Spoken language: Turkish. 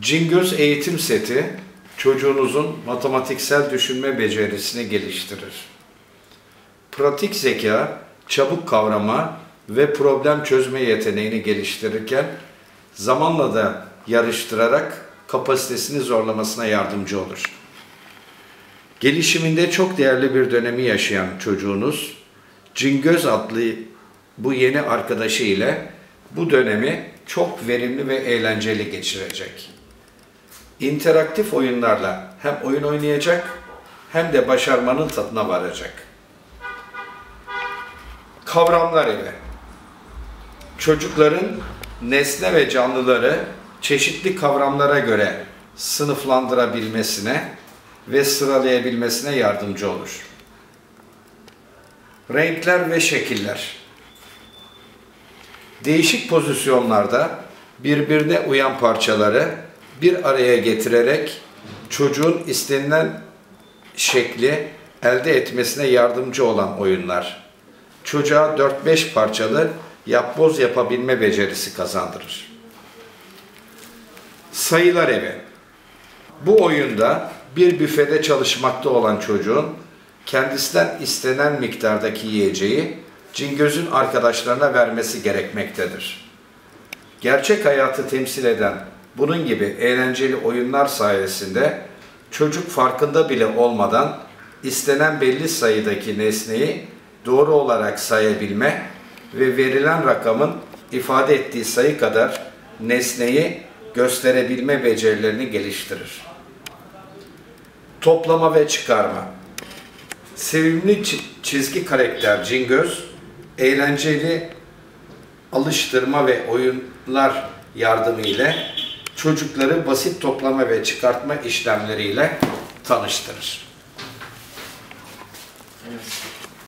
Cingöz eğitim seti çocuğunuzun matematiksel düşünme becerisini geliştirir. Pratik zeka, çabuk kavrama ve problem çözme yeteneğini geliştirirken zamanla da yarıştırarak kapasitesini zorlamasına yardımcı olur. Gelişiminde çok değerli bir dönemi yaşayan çocuğunuz Cingöz adlı bu yeni arkadaşı ile bu dönemi çok verimli ve eğlenceli geçirecek. İnteraktif oyunlarla hem oyun oynayacak hem de başarmanın tadına varacak. Kavramlar evi. Çocukların nesne ve canlıları çeşitli kavramlara göre sınıflandırabilmesine ve sıralayabilmesine yardımcı olur. Renkler ve şekiller. Değişik pozisyonlarda birbirine uyan parçaları bir araya getirerek çocuğun istenilen şekli elde etmesine yardımcı olan oyunlar. Çocuğa 4-5 parçalı yapboz yapabilme becerisi kazandırır. Sayılar evi. Bu oyunda bir büfede çalışmakta olan çocuğun kendisinden istenen miktardaki yiyeceği Cingöz'ün arkadaşlarına vermesi gerekmektedir. Gerçek hayatı temsil eden bunun gibi eğlenceli oyunlar sayesinde çocuk farkında bile olmadan istenen belli sayıdaki nesneyi doğru olarak sayabilme ve verilen rakamın ifade ettiği sayı kadar nesneyi gösterebilme becerilerini geliştirir. Toplama ve çıkarma. Sevimli çizgi karakter Cingöz, eğlenceli alıştırma ve oyunlar yardımıyla çocukları basit toplama ve çıkartma işlemleriyle tanıştırır. Evet.